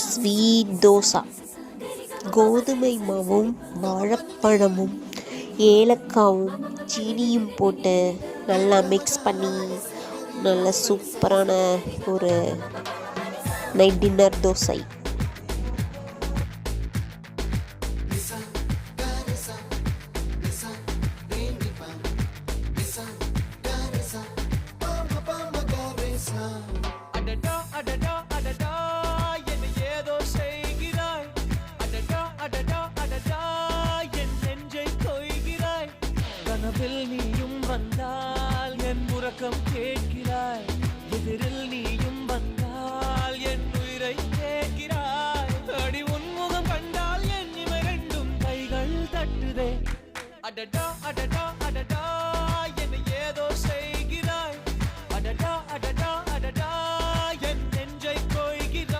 Sweet dosa கோதுமை மாவும் வாழைப்பழமும் ஏலக்காவும் சீனியும் போட்டு நல்லா மிக்ஸ் பண்ணி நல்ல சூப்பரான ஒரு நைட் டின்னர் தோசை. கனவில் நீயும் வந்தால் என் உறக்கம் கேட்கிறாய். எதிரில் நீயும் வந்தால் என் உயிரை கேட்கிறாய். அடி உன்முகம் கண்டால் என் இவை ரெண்டும் கைகள் தட்டுதே. அடடா அடடா அடடா.